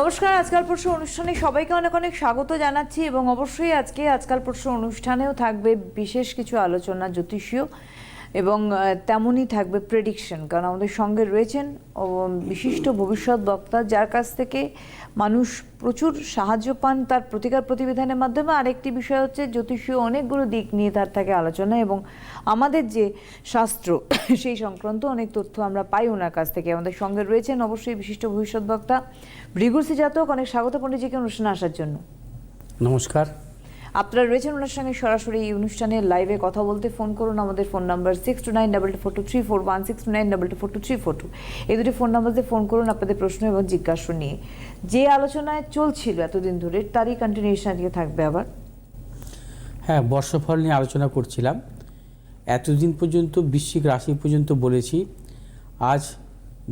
নমস্কার, আজকাল পরশু অনুষ্ঠানে সবাইকে অনেক অনেক স্বাগত জানাচ্ছি এবং অবশ্যই আজকে আজকাল পরশু অনুষ্ঠানেও থাকবে বিশেষ কিছু আলোচনা, জ্যোতিষীয়। এবং তেমনই থাকবে প্রেডিকশন কারণ আমাদের সঙ্গে রয়েছেন বিশিষ্ট ভবিষ্যৎ বক্তা, যার কাছ থেকে মানুষ প্রচুর সাহায্য পান তার প্রতিকার প্রতিবিধানের মাধ্যমে। আরেকটি বিষয় হচ্ছে, জ্যোতিষীয় অনেকগুলো দিক নিয়ে তার থাকে আলোচনা এবং আমাদের যে শাস্ত্র, সেই সংক্রান্ত অনেক তথ্য আমরা পাই ওনার কাছ থেকে। আমাদের সঙ্গে রয়েছেন অবশ্যই বিশিষ্ট ভবিষ্যৎ বক্তা ভৃগুরসি জাতক অনেক স্বাগত পণ্ডিতজিকে অনুষ্ঠানে আসার জন্য। নমস্কার। আপনারা রয়েছেন ওনার সঙ্গে সরাসরি এই অনুষ্ঠানে লাইভে কথা বলতে। ফোন করুন আমাদের phone number six two nine double two four two three four one six two nine double two four two three four two এই দুটি ফোন নাম্বারে ফোন করুন আপনাদের প্রশ্ন এবং জিজ্ঞাসা নিয়ে। যে আলোচনায় চলছিল এতদিন ধরে, তারই কন্টিনিউশন আজকে থাকবে আবার। হ্যাঁ বর্ষফল নিয়ে আলোচনা করছিলাম। এতদিন পর্যন্ত, বৃশ্চিক রাশি পর্যন্ত বলেছি, আজ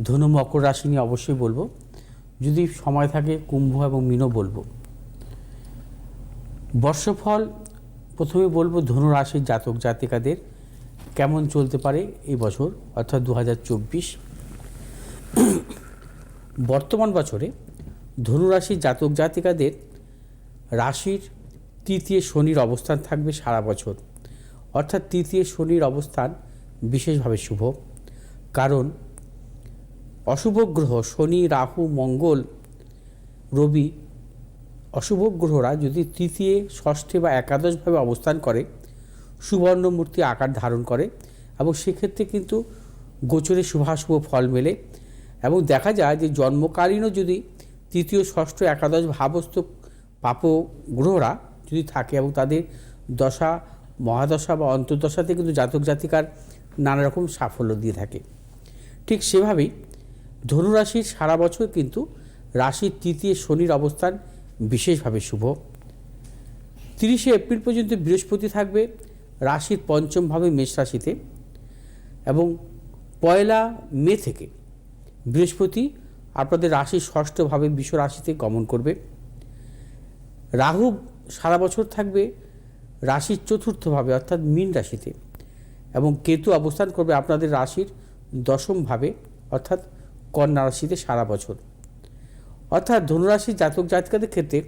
ধনু মকর রাশি নিয়ে অবশ্যই বলব। যদি সময় থাকে, কুম্ভ এবং মিনও বলব। বর্ষফল, প্রথমে বলব ধনু রাশির জাতক জাতিকাদের কেমন চলতে পারে এই বছর, অর্থাৎ দু হাজার চব্বিশ। বর্তমান বছরে ধনুরাশির জাতক জাতিকাদের রাশির তৃতীয় শনির অবস্থান থাকবে সারা বছর। অর্থাৎ তৃতীয় শনির অবস্থান বিশেষভাবে শুভ। কারণ অশুভ গ্রহ শনি, রাহু, মঙ্গল, রবি অশুভ গ্রহরা যদি তৃতীয়, ষষ্ঠে বা একাদশভাবে অবস্থান করে, সুবর্ণমূর্তি আকার ধারণ করে এবং সেক্ষেত্রে কিন্তু গোচরে শুভাশুভ ফল মেলে এবং দেখা যায় যে জন্মকালীনও যদি তৃতীয়, ষষ্ঠ, একাদশ ভাবস্থ পাপ গ্রহরা যদি থাকে এবং তাদের দশা, মহাদশা বা অন্তর্দশাতে কিন্তু জাতক জাতিকার নানা রকম সাফল্য দিয়ে থাকে। ঠিক সেভাবেই ধনুরাশির সারা বছর কিন্তু রাশির তৃতীয় শনির অবস্থান বিশেষভাবে শুভ। তিরিশে এপ্রিল পর্যন্ত বৃহস্পতি থাকবে, রাশির পঞ্চমভাবে মেষ রাশিতে এবং পয়লা মে থেকে বৃহস্পতি আপনাদের রাশির ষষ্ঠভাবে বিশ্ব রাশিতে গমন করবে। রাহু সারা বছর থাকবে, রাশির চতুর্থভাবে অর্থাৎ মীন রাশিতে এবং কেতু অবস্থান করবে আপনাদের রাশির দশমভাবে অর্থাৎ কন্যা রাশিতে সারা বছর। অর্থাৎ ধনুরাশির জাতক জাতিকাদের ক্ষেত্রে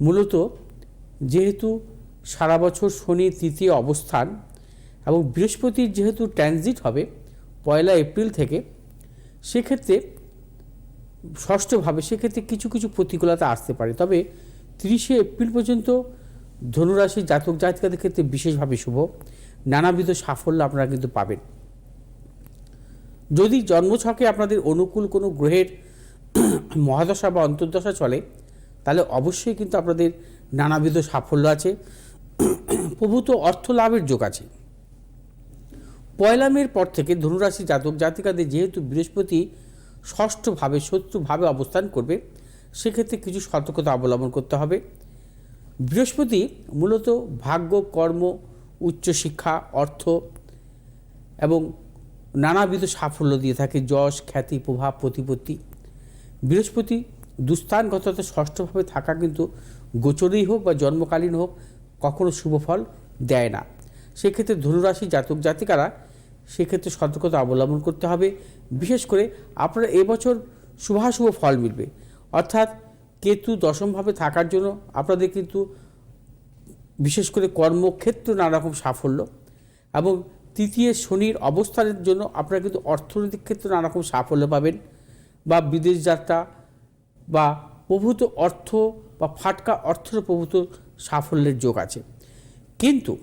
মূলত যেহেতু সারা বছর শনি তৃতীয় অবস্থান এবং বৃহস্পতির যেহেতু ট্রানজিট হবে পয়লা এপ্রিল থেকে, সেক্ষেত্রে ষষ্ঠভাবে সেক্ষেত্রে কিছু কিছু প্রতিকূলতা আসতে পারে। তবে তিরিশে এপ্রিল পর্যন্ত ধনুরাশির জাতক জাতিকাদের ক্ষেত্রে বিশেষভাবে শুভ। নানাবিধ সাফল্য আপনারা কিন্তু পাবেন। যদি জন্মছকে আপনাদের অনুকূল কোনো গ্রহের মহাদশা বা অন্তর্দশা চলে, তাহলে অবশ্যই কিন্তু আপনাদের নানাবিধ সাফল্য আছে। প্রভূত অর্থ লাভের যোগ আছে। পয়লা মের পর থেকে ধনুরাশি জাতক জাতিকাদের যেহেতু বৃহস্পতি ষষ্ঠভাবে, শত্রুভাবে অবস্থান করবে, সেক্ষেত্রে কিছু সতর্কতা অবলম্বন করতে হবে। বৃহস্পতি মূলত ভাগ্য, কর্ম উচ্চশিক্ষা অর্থ এবং নানাবিধ সাফল্য দিয়ে থাকে। যশ, খ্যাতি, প্রভাব, প্রতিপত্তি। বৃহস্পতি দুস্থানগততে ষষ্ঠভাবে থাকা কিন্তু গোচরেই হোক বা জন্মকালীন হোক কখনো শুভ ফল দেয় না। সেক্ষেত্রে ধনুরাশি জাতক জাতিকারা সেক্ষেত্রে সতর্কতা অবলম্বন করতে হবে। বিশেষ করে আপনারা এবছর শুভাশুভ ফল মিলবে। অর্থাৎ কেতু দশমভাবে থাকার জন্য আপনাদের কিন্তু বিশেষ করে কর্মক্ষেত্র নানা রকম সাফল্য এবং তৃতীয় শনির অবস্থানের জন্য আপনারা কিন্তু অর্থনৈতিক ক্ষেত্রে নানা রকম সাফল্য পাবেন। বা বিদেশ যাত্রা বা প্রভূত অর্থ বা ফাটকা অর্থের প্রভূত সাফল্যের যোগ আছে। কিন্তু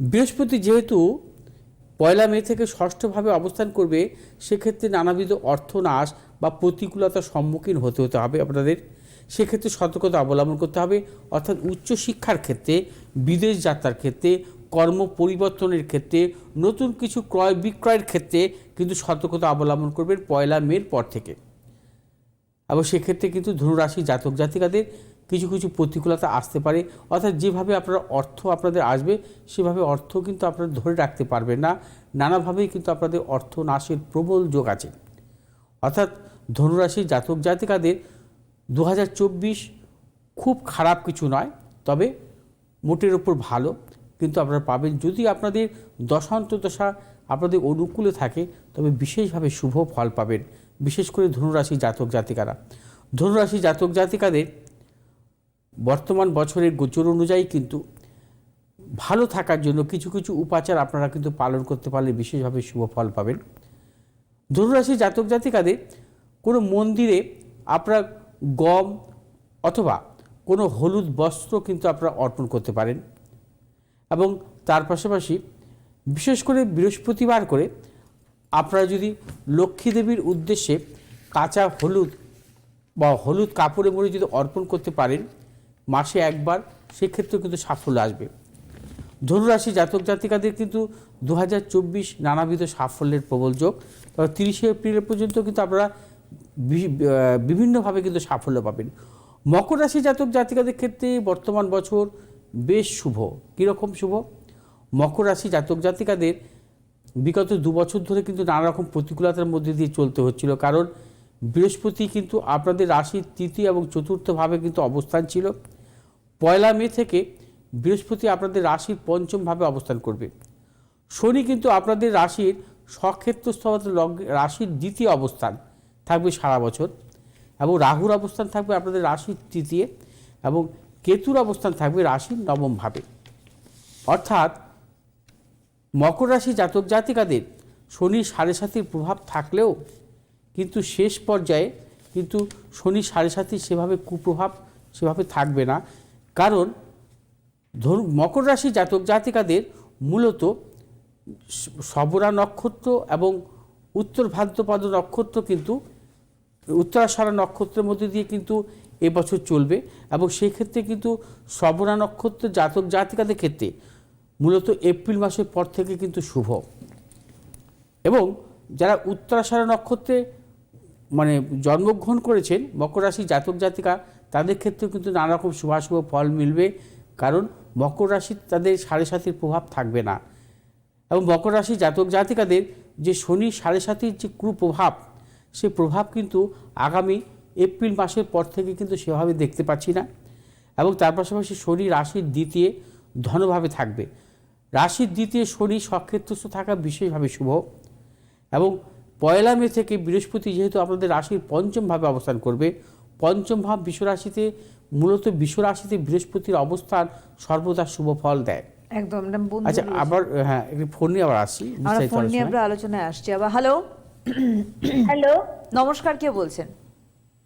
বৃহস্পতি যেহেতু পয়লা মে থেকে ষষ্ঠভাবে অবস্থান করবে, সেক্ষেত্রে নানাবিধ অর্থনাশ বা প্রতিকূলতার সম্মুখীন হতে হতে হবে আপনাদের। সেক্ষেত্রে সতর্কতা অবলম্বন করতে হবে। অর্থাৎ উচ্চশিক্ষার ক্ষেত্রে, বিদেশ যাত্রার ক্ষেত্রে কর্ম পরিবর্তনের ক্ষেত্রে, নতুন কিছু ক্রয় বিক্রয়ের ক্ষেত্রে কিন্তু সতর্কতা অবলম্বন করবেন পয়লা মের পর থেকে। এবং সেক্ষেত্রে কিন্তু ধনুরাশি জাতক জাতিকাদের কিছু কিছু প্রতিকূলতা আসতে পারে। অর্থাৎ যেভাবে আপনার অর্থ আপনাদের আসবে, সেভাবে অর্থ কিন্তু আপনারা ধরে রাখতে পারবেন না। নানাভাবেই কিন্তু আপনাদের অর্থ নাশের প্রবল যোগ আছে। অর্থাৎ ধনুরাশির জাতক জাতিকাদের দু হাজার চব্বিশ খুব খারাপ কিছু নয়, তবে মোটের ওপর ভালো। কিন্তু আপনারা পাবেন। যদি আপনাদের দশান্ত দশা আপনাদের অনুকূলে থাকে, তবে বিশেষভাবে শুভ ফল পাবেন। বিশেষ করে ধনুরাশি জাতক জাতিকারা। ধনুরাশি জাতক জাতিকাদের বর্তমান বছরের গোচর অনুযায়ী কিন্তু ভালো থাকার জন্য কিছু কিছু উপাচার আপনারা কিন্তু পালন করতে পারলে বিশেষভাবে শুভ ফল পাবেন। ধনুরাশি জাতক জাতিকাদের কোনো মন্দিরে আপনারা গম অথবা কোনো হলুদ বস্ত্র কিন্তু আপনারা অর্পণ করতে পারেন। এবং তার পাশাপাশি বিশেষ করে বৃহস্পতিবার করে আপনারা যদি লক্ষ্মী দেবীর উদ্দেশ্যে কাঁচা হলুদ বা হলুদ কাপড়ে মুড়ে যদি অর্পণ করতে পারেন, মাসে একবার, সেক্ষেত্রেও কিন্তু সাফল্য আসবে। ধনুরাশি জাতক জাতিকাদের কিন্তু দু হাজার চব্বিশ নানাবিধ সাফল্যের প্রবল যোগ। তবে তিরিশে এপ্রিল পর্যন্ত কিন্তু আপনারা বিভিন্নভাবে কিন্তু সাফল্য পাবেন। মকর রাশি জাতক জাতিকাদের ক্ষেত্রে বর্তমান বছর বেশ শুভ। কীরকম শুভ? মকর রাশি জাতক জাতিকাদের বিগত দু বছর ধরে কিন্তু নানা রকম প্রতিকূলতার মধ্যে দিয়ে চলতে হচ্ছিল। কারণ বৃহস্পতি কিন্তু আপনাদের রাশির তৃতীয় এবং চতুর্থভাবে কিন্তু অবস্থান ছিল। পয়লা মে থেকে বৃহস্পতি আপনাদের রাশির পঞ্চমভাবে অবস্থান করবে। শনি কিন্তু আপনাদের রাশির স্বক্ষেত্রস্থ রাশির দ্বিতীয় অবস্থান থাকবে সারা বছর এবং রাহুর অবস্থান থাকবে আপনাদের রাশির তৃতীয় এবং কেতুর অবস্থান থাকবে রাশির নবমভাবে অর্থাৎ মকর রাশি জাতক জাতিকাদের শনির সাড়ে সাতির প্রভাব থাকলেও কিন্তু শেষ পর্যায়ে কিন্তু শনি সাড়ে সাতির সেভাবে কুপ্রভাব সেভাবে থাকবে না। কারণ ধরু, মকর রাশি জাতক জাতিকাদের মূলত স- শবরা নক্ষত্র এবং উত্তর ভাদ্রপদ নক্ষত্র কিন্তু উত্তরাষাঢ়া নক্ষত্রের মধ্যে দিয়ে কিন্তু এবছর চলবে এবং সেই ক্ষেত্রে কিন্তু শ্রবণা নক্ষত্র জাতক জাতিকাদের ক্ষেত্রে মূলত এপ্রিল মাসের পর থেকে কিন্তু শুভ। এবং যারা উত্তরাষাঢ়া নক্ষত্রে মানে জন্মগ্রহণ করেছেন, মকর রাশি জাতক জাতিকা, তাদের ক্ষেত্রেও কিন্তু নানা রকম শুভাশুভ ফল মিলবে। কারণ মকর রাশি তাদের সাড়ে সাতির প্রভাব থাকবে না। এবং মকর রাশি জাতক জাতিকাদের যে শনি সাড়ে সাতির যে কুপ্রভাব, সে প্রভাব কিন্তু আগামী এপ্রিল মাসের পর থেকে কিন্তু সেভাবে দেখতে পাচ্ছি না। এবং তার পাশাপাশি শনি রাশির দ্বিতীয় ধনভাবে থাকবে। রাশির দ্বিতীয় শনি সক্ষেত্রস্থ থাকা বিশেষভাবে শুভ। এবং পয়লা মে থেকে বৃহস্পতি যেহেতু আপনাদের রাশির পঞ্চম ভাবে অবস্থান করবে পঞ্চম ভাব বিশ্বরাশিতে মূলত বিশ্বরাশিতে বৃহস্পতির অবস্থান সর্বদা শুভ ফল দেয়। একদম একদম আচ্ছা আবার হ্যাঁ একটু ফোন নিয়ে আবার আসছি আমরা ফোন নিয়ে আলোচনায়। আমরা আলোচনায় আসছি। আবার হ্যালো হ্যালো নমস্কার কে বলছেন?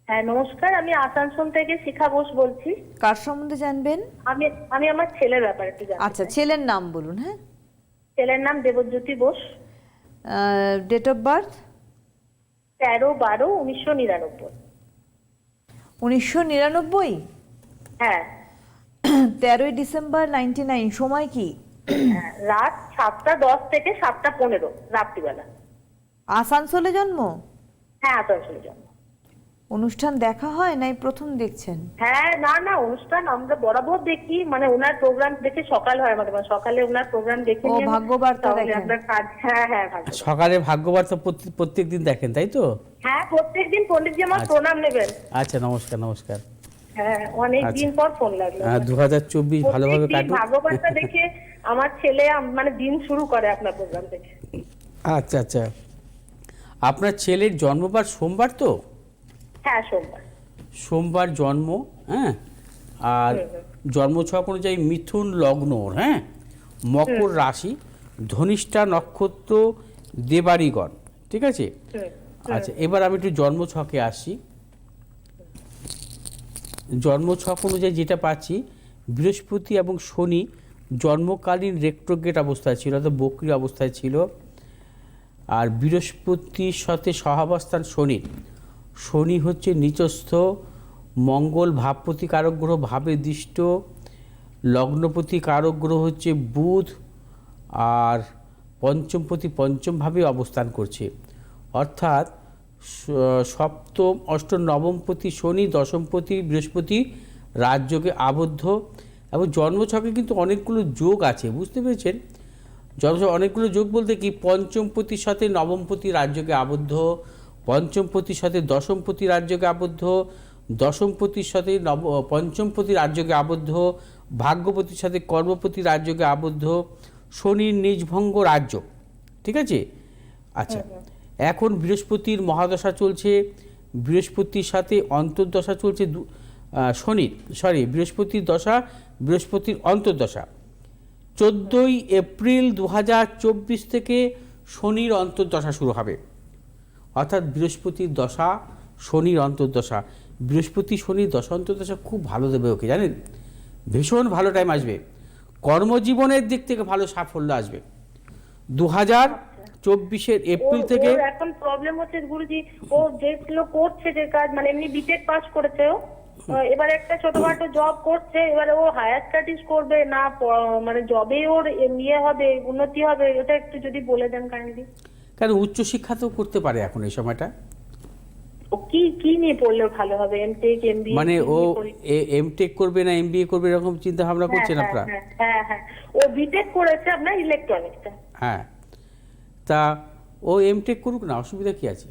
হ্যাঁ নমস্কার আমি আসানসোল থেকে শিখা বোস বলছি। কার সম্বন্ধে জানবেন? আমি আমি আমার ছেলের ব্যাপারে একটু জানতে আচ্ছা চাই। ছেলের নাম বলুন হ্যাঁ। ছেলের নাম Debjyoti Bose. Date of birth তেরো বারো উনিশশো নিরানব্বই। উনিশশো নিরানব্বই? হ্যাঁ। তেরোই ডিসেম্বর নাইনটি নাইন সময় কি? হ্যাঁ, রাত সাতটা দশ থেকে সাতটা পনেরো রাত্রিবেলা। আসানসোলে জন্ম? হ্যাঁ আসানসোলে জন্ম। অনুষ্ঠান দেখা হয় নাই প্রথম দেখছেন? হ্যাঁ না না অনুষ্ঠান আমরা বরাবর দেখি। মানে ওনার প্রোগ্রাম দেখে সকাল হয় আমাদের মানে সকালে ওনার প্রোগ্রাম দেখে ও, ভাগ্যবার্তা দেখেন। হ্যাঁ হ্যাঁ ভাগ্য সকালে ভাগ্যবার্তা প্রত্যেক- প্রত্যেক দেখেন তাই তো? হ্যাঁ প্রত্যেকদিন পণ্ডিতজি আমার আচ্ছা। প্রণাম নেবেন। আচ্ছা নমস্কার নমস্কার। হ্যাঁ অনেক আচ্ছা। দিন পর ফোন লাগল। ভালোভাবে প্রত্যেকদিন কাটুক। ভাগবতটা দেখে আমার ছেলে মানে দিন শুরু করে আপনার প্রোগ্রাম থেকে আচ্ছা আচ্ছা। আপনার ছেলের জন্মবার সোমবার তো? হ্যাঁ সোমবার। সোমবার জন্ম হ্যাঁ? আর জন্মছক অনুযায়ী মিথুন লগ্ন হ্যাঁ? মকর রাশি ধনিষ্ঠা নক্ষত্র দেবাড়িগণ ঠিক আছে? আচ্ছা এবার আমি একটু জন্মছকে আসি। জন্মছক অনুযায়ী যেটা পাচ্ছি বৃহস্পতি এবং শনি জন্মকালীন রেক্টোগেট অবস্থায় ছিল অর্থাৎ বক্রি অবস্থায় ছিল। আর বৃহস্পতির সাথে সহাবস্থান শনির। শনি হচ্ছে নিচস্থ, মঙ্গল ভাবপতি কারক গ্রহ ভাবে দৃষ্ট লগ্নপতি কারক গ্রহ হচ্ছে বুধ, আর পঞ্চমপতি পঞ্চমভাবে অবস্থান করছে। অর্থাৎ সপ্তম, অষ্টম নবমপতি শনি দশমপতি বৃহস্পতি রাজযোগে আবদ্ধ এবং জন্মছকে কিন্তু অনেকগুলো যোগ আছে, বুঝতে পেরেছেন? জন্মছক অনেকগুলো যোগ বলতে কি? পঞ্চমপতির সাথে নবমপতি রাজ্যকে আবদ্ধ পঞ্চমপতির সাথে দশমপতি রাজ্যকে আবদ্ধ দশমপতির সাথে নব পঞ্চমপতি রাজ্যকে আবদ্ধ ভাগ্যপতির সাথে কর্মপতি রাজ্যকে আবদ্ধ শনির নিজভঙ্গ রাজ্য। ঠিক আছে? আচ্ছা এখন বৃহস্পতির মহাদশা চলছে বৃহস্পতির সাথে অন্তর্দশা চলছে শনির সরি বৃহস্পতির দশা বৃহস্পতির অন্তর্দশা। চোদ্দোই এপ্রিল দু হাজার চব্বিশ থেকে শনির অন্তর্দশা শুরু হবে। অর্থাৎ বৃহস্পতির দশা শনির অন্তর্দশা। বৃহস্পতি শনির দশা অন্তর্দশা খুব ভালো দেবে ওকে জানেন? ভীষণ ভালো টাইম আসবে। কর্মজীবনের দিক থেকে ভালো সাফল্য আসবে। দু হাজার চব্বিশের এপ্রিল থেকে এখন প্রবলেম হচ্ছে গুরুজি ও যেগুলো করছে যে কাজ মানে এমনি বিটেক পাস করেছে ও। এবার একটা ছোটখাটো জব করছে এবার ও হায়ার স্টাডিজ করবে না মানে জবে ওর ইয়ে হবে উন্নতি হবে ওটা একটু যদি বলে দেন কাইন্ডলি কেন উচ্চশিক্ষা তো করতে পারে এখন এই সময়টা? ও কি কি নিয়ে পড়লে ভালো হবে? এমটেক এমবিএ মানে ও এম টেক করবে না এম করবে এরকম চিন্তা ভাবনা করছেন আপনারা? হ্যাঁ হ্যাঁ হ্যাঁ। ও বিটেক করেছে আপনার ইলেকট্রনিক্সটা হ্যাঁ। তা ও এম টেক করুক না অসুবিধা কি আছে?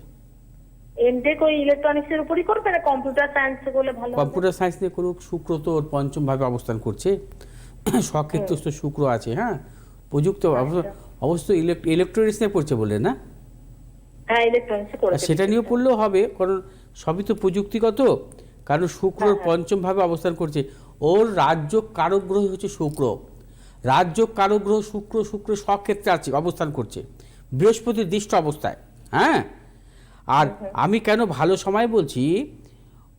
এমটেক ওই ইলেকট্রনিক্স এর উপরই করবে না? কম্পিউটার সায়েন্স করলে ভালো কম্পিউটার সায়েন্স নিয়ে করুক শুক্র তো ওর পঞ্চম ভাবে অবস্থান করছে। সক্ষেত্রস্থ শুক্র আছে হ্যাঁ। প্রযুক্ত অবশ্য ইলেকট্রনিক্স নিয়ে পড়ছে বলে না? হ্যাঁ সেটা নিয়েও পড়লেও হবে কারণ সবই তো প্রযুক্তিগত। কারণ শুক্র পঞ্চম ভাবে অবস্থান করছে। ওর রাজ্য কারক গ্রহ হচ্ছে শুক্র। রাজ্য কারক গ্রহ শুক্র শুক্র সক্ষেত্রে আছে অবস্থান করছে। বৃহস্পতির দৃষ্ট অবস্থায় হ্যাঁ? আর আমি কেন ভালো সময় বলছি?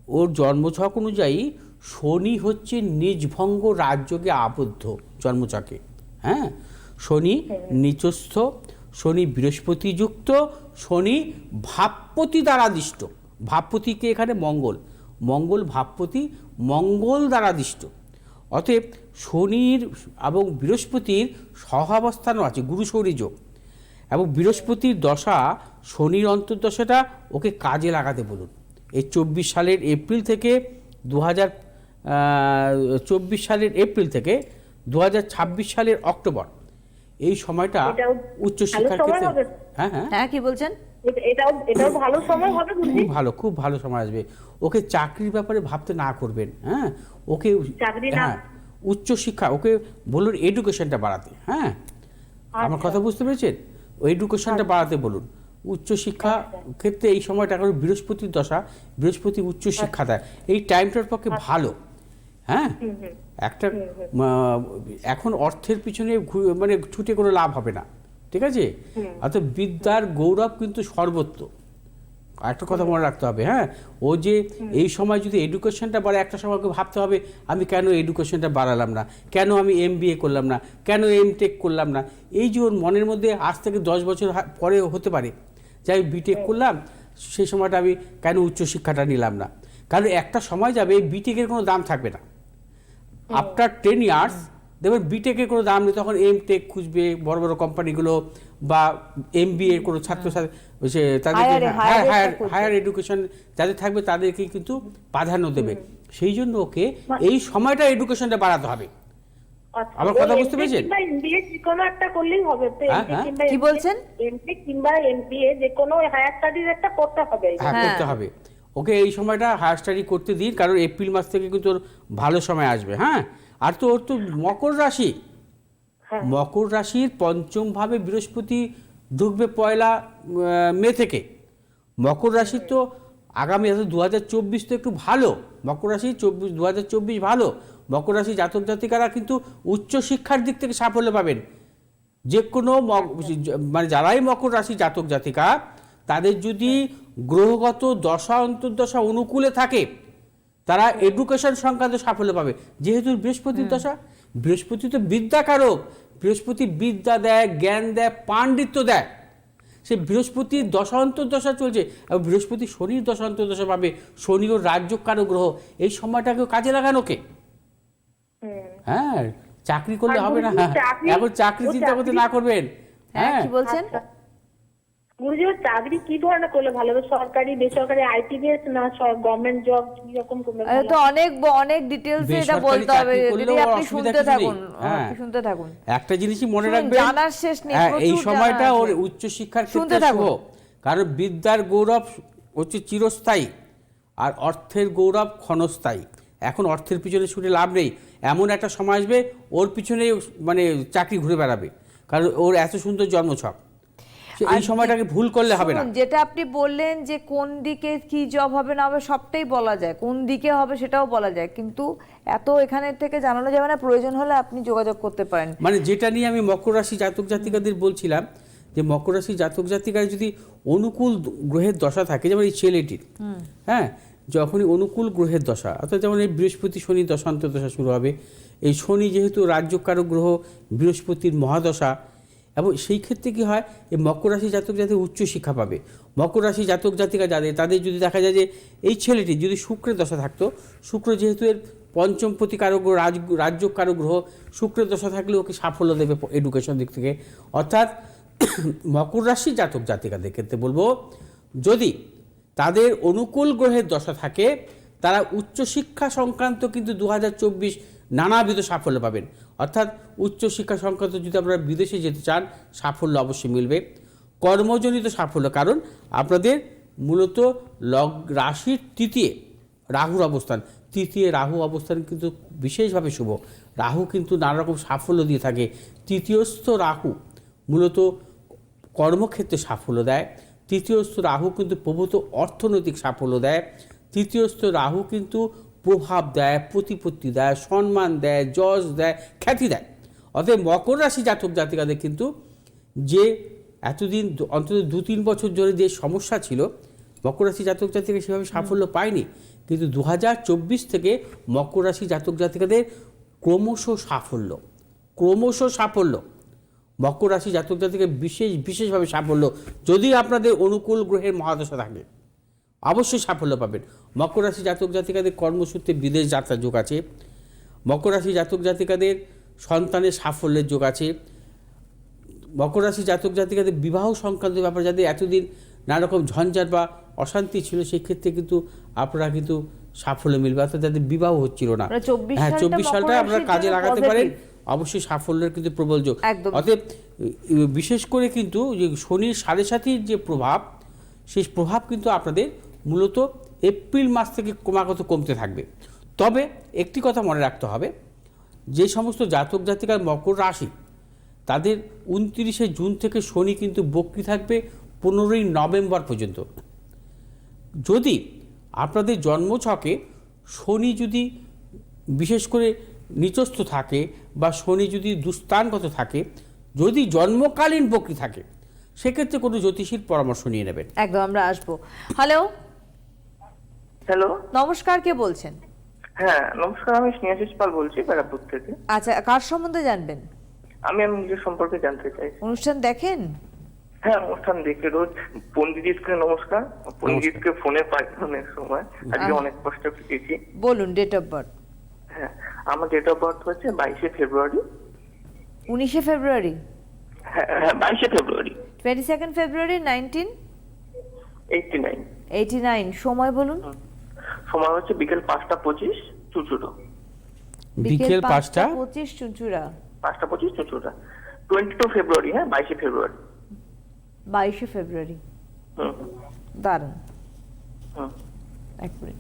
ওর জন্মছক অনুযায়ী শনি হচ্ছে নিজভঙ্গ রাজযোগে আবদ্ধ জন্মছকে হ্যাঁ? শনি নিচস্থ, শনি বৃহস্পতি যুক্ত শনি ভাবপতি দ্বারা দিষ্ট। ভাবপতিকে এখানে? মঙ্গল। মঙ্গল ভাবপতি, মঙ্গল দ্বারা দিষ্ট। অতএব শনির এবং বৃহস্পতির সহাবস্থানও আছে, গুরু শনি যোগ। এবং বৃহস্পতির দশা, শনির অন্তর্দশাটা ওকে কাজে লাগাতে বলুন। এই চব্বিশ সালের এপ্রিল থেকে দু হাজার চব্বিশ সালের এপ্রিল থেকে দু হাজার ছাব্বিশ সালের অক্টোবর এই সময়টা ভালো সময় ক্ষেত্রে হ্যাঁ হ্যাঁ। হ্যাঁ কি বলছেন? এটাও এটাও ভালো সময় হবে বুঝলি? খুব ভালো খুব ভালো সময় আসবে। ওকে চাকরির ব্যাপারে ভাবতে না করবেন হ্যাঁ? ওকে চাকরি না- হ্যাঁ উচ্চশিক্ষা ওকে বলুন এডুকেশনটা বাড়াতে হ্যাঁ? আমার আচ্ছা। কথা বুঝতে পেরেছেন? ওই এডুকেশনটা বাড়াতে বলুন। উচ্চশিক্ষা ক্ষেত্রে এই সময়টা এখন বৃহস্পতির দশা বৃহস্পতি উচ্চশিক্ষা দেয়। এই টাইমটার পক্ষে ভালো হ্যাঁ? একটা এখন অর্থের পিছনে মানে ছুটে কোনো লাভ হবে না ঠিক আছে? অর্থাৎ বিদ্যার গৌরব কিন্তু সর্বত্র একটা কথা মনে রাখতে হবে হ্যাঁ? ও যে এই সময় যদি এডুকেশনটা বাড়ে একটা সময় ওকে ভাবতে হবে আমি কেন এডুকেশনটা বাড়ালাম না? কেন আমি এম করলাম না? কেন এম টেক করলাম না? এই যে ওর মনের মধ্যে আজ থেকে দশ বছর পরে হতে পারে যে আমি বিটেক করলাম সেই সময়টা আমি কেন উচ্চশিক্ষাটা নিলাম না? কারণ একটা সময় যাবে এই বিটেকের কোনো দাম থাকবে না। আফটার টেন ইয়ার্স দেখবেন বিটেকের কোনো দাম নেই তখন এম টেক খুঁজবে বড় বড় কোম্পানিগুলো বা এম বি এর কোনো ছাত্রছাত্রী সে হায়ার হায়ার এডুকেশন যাদের থাকবে তাদেরকে কিন্তু প্রাধান্য দেবে সেই জন্য ওকে এই সময়টা এডুকেশনটা বাড়াতে হবে আচ্ছা, আমার কথা বুঝতে পেরেছেন? কোনো একটা করলেই হবে হ্যাঁ, হ্যাঁ। কিংবা কি বলছেন? এমটেক কিংবা এমবিএ যে কোনো হায়ার স্টাডিজ একটা করতে হবে হ্যাঁ হ্যাঁ। করতে হবে ওকে এই সময়টা হায়ার স্টাডি করতে দিন কারণ এপ্রিল মাস থেকে কিন্তু ওর ভালো সময় আসবে হ্যাঁ? আর তো ওর তো মকর রাশি। হ্যাঁ। মকর রাশির পঞ্চম ভাবে বৃহস্পতি ঢুকবে পয়লা মে থেকে। মকর রাশির তো আগামী দু হাজার চব্বিশ তো একটু ভালো। মকর রাশি চব্বিশ দু হাজার চব্বিশ ভালো। মকর রাশি জাতক জাতিকারা কিন্তু উচ্চশিক্ষার দিক থেকে সাফল্য পাবেন। যে কোনো মানে যারাই মকর রাশি জাতক জাতিকা তাদের যদি গ্রহগত দশা অন্তর্দশা অনুকূলে থাকে তারা এডুকেশন সংক্রান্ত সাফল্য পাবে। যেহেতু বৃহস্পতির দশা বৃহস্পতি তো বিদ্যাকারক বৃহস্পতি বিদ্যা দেয় জ্ঞান দেয় পাণ্ডিত্য দেয়। সে বৃহস্পতির দশা অন্তর্দশা চলছে এবং বৃহস্পতি শনির দশা অন্তর্দশা পাবে। শনি ও রাজ্য রাজ্যকারক গ্রহ এই সময়টাকেও কাজে লাগানো লাগানোকে হ্যাঁ চাকরি করলে হবে না। এখন চাকরি চিন্তা করতে না করবেন। হ্যাঁ হ্যাঁ। কি বলছেন? চাকরি কি ধরনের করলে ভালো? হবে সরকারি বেসরকারি আইটি বেস না গভর্নমেন্ট জব কি রকম করলে তো অনেক অনেক এটা বলতে হবে। করলেও আপনি শুনতে থাকুন হ্যাঁ। আপনি শুনতে থাকুন। একটা জিনিসই মনে রাখবেন জানার শেষ নেই, হ্যাঁ, এই সময়টা ওর ক্ষেত্রে শুভ। কারণ বিদ্যার গৌরব হচ্ছে চিরস্থায়ী আর অর্থের গৌরব ক্ষণস্থায়ী। এখন অর্থের পিছনে ছুটে লাভ নেই। এমন একটা সময় আসবে ওর পিছনে মানে চাকরি ঘুরে বেড়াবে। কারণ ওর এত সুন্দর জন্মছক। এই সময়টাকে ভুল করলে হবে না। যেটা আপনি বললেন যে কোন দিকে কি জব হবে না হবে সবটাই বলা যায়। কোন দিকে হবে সেটাও বলা যায়। কিন্তু এত এখানে থেকে জানানো যাবে না প্রয়োজন হলে আপনি যোগাযোগ করতে পারেন। মানে যেটা নিয়ে আমি মকর রাশি জাতক জাতিকাদের বলছিলাম যে মকর রাশি জাতক জাতিকার যদি অনুকূল গ্রহের দশা থাকে যেমন এই ছেলেটির হ্যাঁ যখনই অনুকূল গ্রহের দশা অর্থাৎ যেমন এই বৃহস্পতি শনি দশান্ত দশা শুরু হবে এই শনি যেহেতু রাজ্যকারক গ্রহ বৃহস্পতির মহাদশা এবং সেই ক্ষেত্রে কি হয় এই মকর রাশি জাতক জাতি উচ্চ শিক্ষা পাবে। মকর রাশি জাতক জাতিকা যাদের, তাদের যদি দেখা যায় যে এই ছেলেটি যদি শুক্রের দশা থাকতো, শুক্র যেহেতু এর পঞ্চম প্রতিকারক রাজ রাজ্যকারক গ্রহ, শুক্রের দশা থাকলে ওকে সাফল্য দেবে এডুকেশন দিক থেকে। অর্থাৎ মকর রাশি জাতক জাতিকাদের ক্ষেত্রে বলব, যদি তাদের অনুকূল গ্রহের দশা থাকে, তারা উচ্চশিক্ষা সংক্রান্ত কিন্তু দু হাজার চব্বিশ নানাবিধ সাফল্য পাবেন। অর্থাৎ উচ্চশিক্ষা সংক্রান্ত যদি আপনারা বিদেশে যেতে চান, সাফল্য অবশ্যই মিলবে। কর্মজনিত সাফল্য, কারণ আপনাদের মূলত লগ রাশির তৃতীয় রাহুর অবস্থান। তৃতীয় রাহু অবস্থান কিন্তু বিশেষভাবে শুভ। রাহু কিন্তু নানা রকম সাফল্য দিয়ে থাকে। তৃতীয়স্থ রাহু মূলত কর্মক্ষেত্রে সাফল্য দেয়। তৃতীয়স্থ রাহু কিন্তু প্রভূত অর্থনৈতিক সাফল্য দেয়। তৃতীয়স্থ রাহু কিন্তু প্রভাব দেয়, প্রতিপত্তি দেয়, সম্মান দেয়, যশ দেয়, খ্যাতি দেয়। অতএব মকর রাশি জাতক জাতিকাদের কিন্তু যে এতদিন, অন্তত দু তিন বছর ধরে যে সমস্যা ছিল, মকর রাশি জাতক জাতিকা সেভাবে সাফল্য পায়নি। কিন্তু দু হাজার চব্বিশ থেকে মকর রাশি জাতক জাতিকাদের ক্রমশ সাফল্য ক্রমশ সাফল্য। মকর রাশি জাতক জাতিকে বিশেষ, বিশেষভাবে সাফল্য। যদি আপনাদের অনুকূল গ্রহের মহাদশা থাকে অবশ্যই সাফল্য পাবেন। মকর রাশি জাতক জাতিকাদের কর্মসূত্রে বিদেশ যাত্রার যোগ আছে। মকর রাশি জাতক জাতিকাদের সন্তানের সাফল্যের যোগ আছে। মকর রাশি জাতক জাতিকাদের বিবাহ সংক্রান্ত ব্যাপার যাদের এতদিন নানা রকম ঝঞ্ঝাট বা অশান্তি ছিল সেই ক্ষেত্রে কিন্তু আপনারা কিন্তু সাফল্য মিলবে। অর্থাৎ যাদের বিবাহ হচ্ছিল না। মানে 24 হ্যাঁ চব্বিশ সালটা আপনারা কাজে লাগাতে পারেন। অবশ্যই সাফল্যের কিন্তু প্রবল যোগ। অতএব বিশেষ করে কিন্তু যে শনির সাড়ে সাতির যে প্রভাব সেই প্রভাব কিন্তু আপনাদের মূলত এপ্রিল মাস থেকে ক্রমাগত কমতে থাকবে। তবে একটি কথা মনে রাখতে হবে, যে সমস্ত জাতক জাতিকার মকর রাশি, তাদের উনত্রিশে জুন থেকে শনি কিন্তু বক্রি থাকবে পনেরোই নভেম্বর পর্যন্ত। যদি আপনাদের জন্মছকে শনি যদি বিশেষ করে নিচস্থ থাকে বা শনি যদি দুস্থানগত থাকে, যদি জন্মকালীন বক্রি থাকে, সেক্ষেত্রে কোনো জ্যোতিষীর পরামর্শ নিয়ে নেবেন। একদম, আমরা আসব। Hello hello? নমস্কার কে বলছেন? হ্যাঁ নমস্কার আমি স্নেহাশিস পাল বলছি ব্যারাকপুর থেকে। আচ্ছা কার সম্বন্ধে জানবেন? আমি আমি নিজের সম্পর্কে জানতে চাই। অনুষ্ঠান দেখেন? হ্যাঁ অনুষ্ঠান দেখে রোজ। পন্ডিতকে নমস্কার। পন্ডিতকে ফোনে পাই অনেক সময়। আজকে অনেক কষ্ট পেয়েছি। বলুন ডেট অফ বার্থ হ্যাঁ আমার ডেট অফ বার্থ হচ্ছে বাইশে ফেব্রুয়ারি। উনিশে ফেব্রুয়ারি? হ্যাঁ হ্যাঁ বাইশে ফেব্রুয়ারি। Twenty second February nineteen eighty nine eighty nine সময় বলুন। সময় হচ্ছে বিকেল পাঁচটা পঁচিশ চুচুড়ো। বিকেল পাঁচটা পঁচিশ চুঁচুড়া। পাঁচটা পঁচিশ চুচুড়া। টোয়েন্টি টু ফেব্রুয়ারি হ্যাঁ বাইশে ফেব্রুয়ারি। বাইশে ফেব্রুয়ারি। হুম। হুম, দারুণ। হুম। এক মিনিট।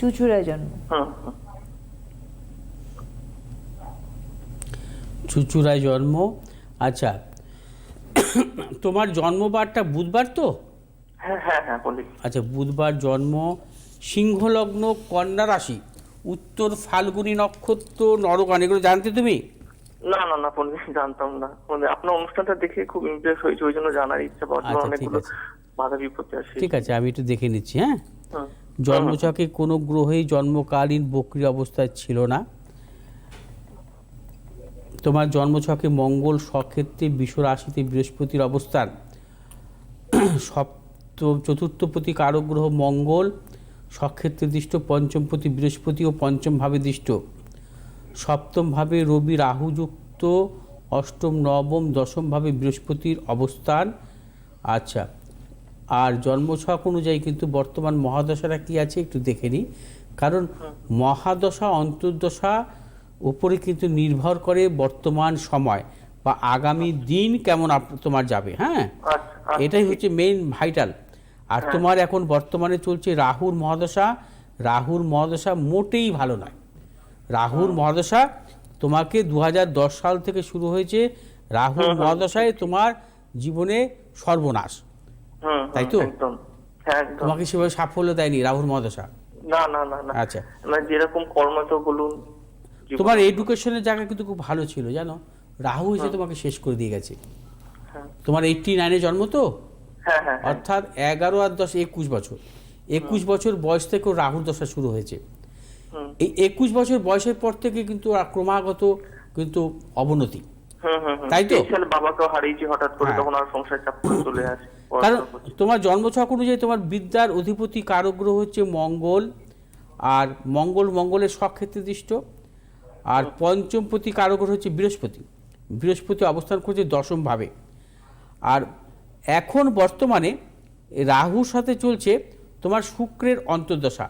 চুচুড়ায় জন্ম। চুচুড়ায় জন্ম। আচ্ছা তোমার জন্মবারটা বুধবার তো? আচ্ছা বুধবার জন্ম সিংহলগ্ন কন্যা রাশি উত্তর ফাল্গুনী নক্ষত্র নরগান এগুলো জানতে তুমি? না না না পন্ডিত জানতাম না। মানে আপনার অনুষ্ঠানটা দেখে খুব ইমপ্রেস হয়েছে ওই জন্য জানার ইচ্ছা বর্তমানে আচ্ছা, অনেকগুলো বাধা বিপত্তি আসে ঠিক আছে আমি একটু দেখে নিচ্ছি হ্যাঁ? হুম। জন্মছকে কোনো গ্রহেই জন্মকালীন বক্রি অবস্থায় ছিল না। তোমার জন্মছকে মঙ্গল সক্ষেত্রে বিশ্ব রাশিতে বৃহস্পতির অবস্থান। সপ্তম চতুর্থপতি কারক গ্রহ মঙ্গল সক্ষেত্রে দৃষ্ট পঞ্চমপতি বৃহস্পতি ও পঞ্চম ভাবে দৃষ্ট। সপ্তম ভাবে রবি রাহুযুক্ত, অষ্টম, নবম, দশম ভাবে বৃহস্পতির অবস্থান। আচ্ছা আর জন্মছক অনুযায়ী কিন্তু বর্তমান মহাদশাটা কি আছে একটু দেখে নিই। কারণ মহাদশা, অন্তর্দশা উপরে কিন্তু নির্ভর করে বর্তমান সময়। বা আগামী দিন কেমন তোমার যাবে হ্যাঁ? আচ্ছা আচ্ছা, এটাই হচ্ছে মেইন ভাইটাল আর তোমার এখন বর্তমানে চলছে রাহুর মহাদশা। রাহুর মহাদশা মোটেই ভালো নয়। রাহুর মহাদশা তোমাকে দু হাজার দশ সাল থেকে শুরু হয়েছে। রাহুর মহাদশায় তোমার জীবনে সর্বনাশ। তাই তো? হ্যাঁ তোমাকে সেভাবে সাফল্য দেয়নি রাহুর মহাদশা? না না না না। আচ্ছা। মানে যেরকম কর্ম বলুন তোমার এডুকেশনের জায়গা কিন্তু খুব ভালো ছিল জানো? রাহু এসে তোমাকে শেষ করে দিয়ে গেছে। হ্যাঁ। তোমার এইটটি নাইনে জন্ম তো? হ্যাঁ হ্যাঁ। অর্থাৎ এগারো আর দশ একুশ বছর। একুশ বছর বয়স থেকেও রাহুর দশা শুরু হয়েছে। এই একুশ বছর বয়সের পর থেকে কিন্তু ক্রমাগত কিন্তু অবনতি। তাই তো? হারিয়েছি হঠাৎ করে। তখন আর সংসার চাপ চলে আসে। কারণ। তোমার জন্মছক অনুযায়ী তোমার বিদ্যার অধিপতি কারক গ্রহ হচ্ছে মঙ্গল আর মঙ্গল মঙ্গলের স্বক্ষেত্রে দৃষ্ট আর পঞ্চমপতি কারক গ্রহ হচ্ছে বৃহস্পতি। বৃহস্পতি অবস্থান করছে দশম ভাবে আর এখন বর্তমানে রাহুর সাথে চলছে তোমার শুক্রের অন্তর্দশা।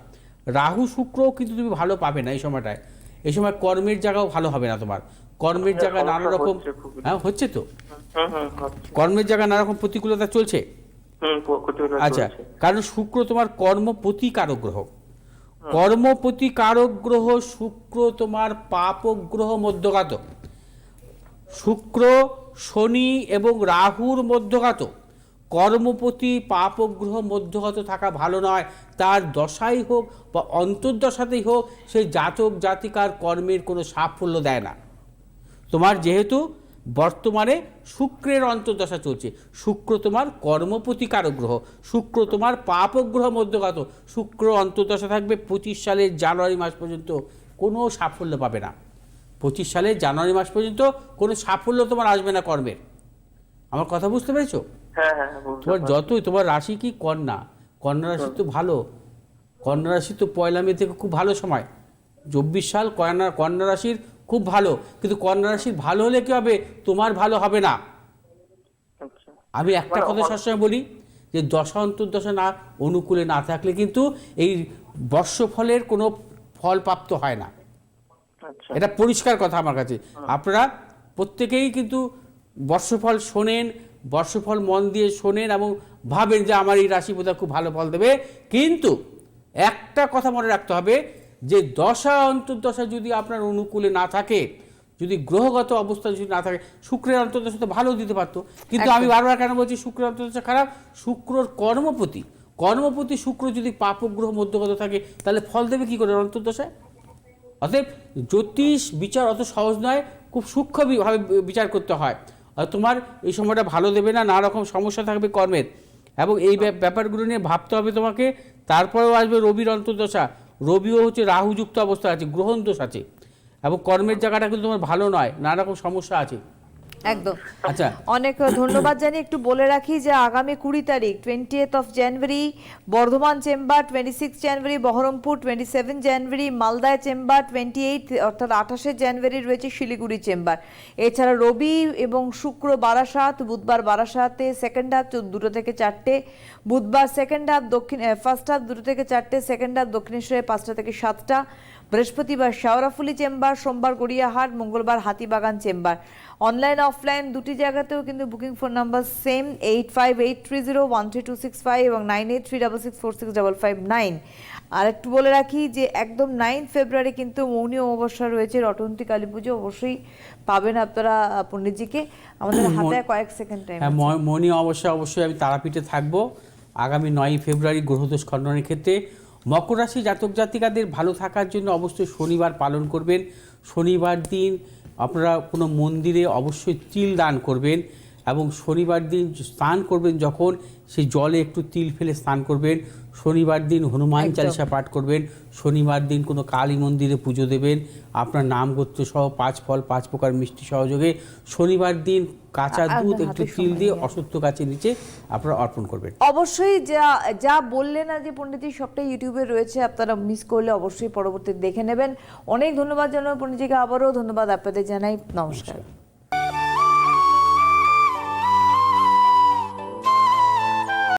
রাহু শুক্রও কিন্তু তুমি ভালো পাবে না এই সময়টায়। এই সময় কর্মের জায়গাও ভালো হবে না তোমার। কর্মের জায়গায় নানা রকম হ্যাঁ হচ্ছে তো। কর্মের জায়গায় নানা রকম প্রতিকূলতা চলছে? আচ্ছা কারণ শুক্র তোমার কর্মপতি কারক গ্রহ। কর্মপতি কারক গ্রহ শুক্র তোমার পাপক গ্রহ মধ্যগাত শুক্র, শনি এবং রাহুর মধ্যগাত কর্মপতি পাপগ্রহ মধ্যগত থাকা ভালো নয়। তার দশাই হোক বা অন্তর্দশাতেই হোক সেই জাতক, জাতিকার কর্মের কোনো সাফল্য দেয় না। তোমার যেহেতু বর্তমানে শুক্রের অন্তর্দশা চলছে। শুক্র তোমার কর্মপ্রতিকারক গ্রহ। শুক্র তোমার পাপগ্রহ মধ্যগত শুক্র অন্তর্দশা থাকবে পঁচিশ সালের জানুয়ারি মাস পর্যন্ত। কোনো সাফল্য পাবে না। পঁচিশ সালের জানুয়ারি মাস পর্যন্ত কোনো সাফল্য তোমার আসবে না কর্মের। আমার কথা বুঝতে পেরেছ? হ্যাঁ হ্যাঁ হ্যাঁ, তোমার যতই তোমার রাশি কি কন্যা? কন্যা রাশি তো ভালো। কন্যা রাশি তো পয়লা মে থেকে খুব ভালো সময়। চব্বিশ সাল কন্যা কন্যা রাশির খুব ভালো। কিন্তু কন্যা রাশির ভালো হলে কি হবে? তোমার ভালো হবে না। আচ্ছা। আমি একটা মানে কথা সবসময় বলি যে দশা অন্তর্দশা না অনুকূলে না থাকলে কিন্তু এই বর্ষফলের কোনো ফল প্রাপ্ত হয় না। এটা পরিষ্কার কথা আমার কাছে। আপনারা প্রত্যেকেই কিন্তু বর্ষফল শোনেন বর্ষফল মন দিয়ে শোনেন এবং ভাবেন যে আমার এই রাশি বোধহয় খুব ভালো ফল দেবে। কিন্তু একটা কথা মনে রাখতে হবে যে দশা অন্তর্দশা যদি আপনার অনুকূলে না থাকে যদি গ্রহগত অবস্থা যদি না থাকে শুক্রের অন্তর্দশা তো ভালো দিতে পারতো। কিন্তু আমি বারবার কেন বলছি শুক্রের অন্তর্দশা খারাপ? শুক্রর কর্মপতি কর্মপতি শুক্র যদি পাপগ্রহ মধ্যগত থাকে তাহলে ফল দেবে কি করে অন্তর্দশায়? অতএব জ্যোতিষ বিচার অত সহজ নয়, খুব সূক্ষ্মভাবে বিচার করতে হয়। আর তোমার এই সময়টা ভালো দেবে না, নানা রকম সমস্যা থাকবে কর্মের। এবং এই ব্যাপ- ব্যাপারগুলো নিয়ে ভাবতে হবে তোমাকে, তারপরেও আসবে রবির অন্তর্দশা। রবিও হচ্ছে রাহুযুক্ত অবস্থা আছে, গ্রহণ দোষ আছে। এবং কর্মের জায়গাটা কিন্তু তোমার ভালো নয়, নানা রকম সমস্যা আছে। একদম। আচ্ছা। অনেক ধন্যবাদ জানি একটু বলে রাখি যে আগামী কুড়ি তারিখ twentieth of January Bardhaman chamber twenty six January Baharampur twenty seven January মালদায় চেম্বার টোয়েন্টি এইট অর্থাৎ আঠাশে জানুয়ারি রয়েছে শিলিগুড়ি চেম্বার। এছাড়া রবি এবং শুক্র বারাসাত বুধবার বারাসাতে সেকেন্ড হাফ দুটো থেকে চারটে বুধবার সেকেন্ড হাফ দক্ষিণ ফার্স্ট হাফ দুটো থেকে চারটে সেকেন্ড হাফ দক্ষিণেশ্বরে পাঁচটা থেকে সাতটা বৃহস্পতিবার শাওরাফুলি চেম্বার সোমবার গড়িয়াহাট মঙ্গলবার হাতিবাগান চেম্বার। অনলাইন অফলাইন দুটি জায়গাতেও কিন্তু booking phone number same eight five eight three zero one three two six five এবং nine eight three double six four six double five nine আর একটু বলে রাখি যে একদম নাইন ফেব্রুয়ারি কিন্তু মৌনী অমাবস্যা রয়েছে রটন্তী কালী পুজো অবশ্যই পাবেন আপনারা পণ্ডিতজিকে। আমাদের হাতে কয়েক সেকেন্ড টাইম মনি অবশ্যই অবশ্যই আমি তারাপীঠে থাকব। আগামী নয়ই ফেব্রুয়ারি গ্রহদোষ খণ্ডনের ক্ষেত্রে মকর রাশি জাতক জাতিকাদের ভালো থাকার জন্য অবশ্যই শনিবার পালন করবেন। শনিবার দিন আপনারা কোনো মন্দিরে অবশ্যই তিল দান করবেন এবং শনিবার দিন স্নান করবেন যখন, সেই জলে একটু তিল ফেলে স্নান করবেন। শনিবার দিন হনুমান। চালিসা পাঠ করবেন শনিবার দিন কোনো কালী মন্দিরে পুজো দেবেন আপনার নাম গোত্র সহ পাঁচ ফল পাঁচ প্রকার মিষ্টি সহযোগে শনিবার দিন কাঁচা দুধ একটু তিল দিয়ে। অসত্য গাছের নিচে আপনারা অর্পণ করবেন। অবশ্যই যা যা বললেন আজ যে পণ্ডিতজি সবটাই ইউটিউবে রয়েছে আপনারা মিস করলে অবশ্যই পরবর্তী দেখে নেবেন। অনেক ধন্যবাদ জানাব পণ্ডিতজিকে আবারও ধন্যবাদ আপনাদের জানাই। নমস্কার।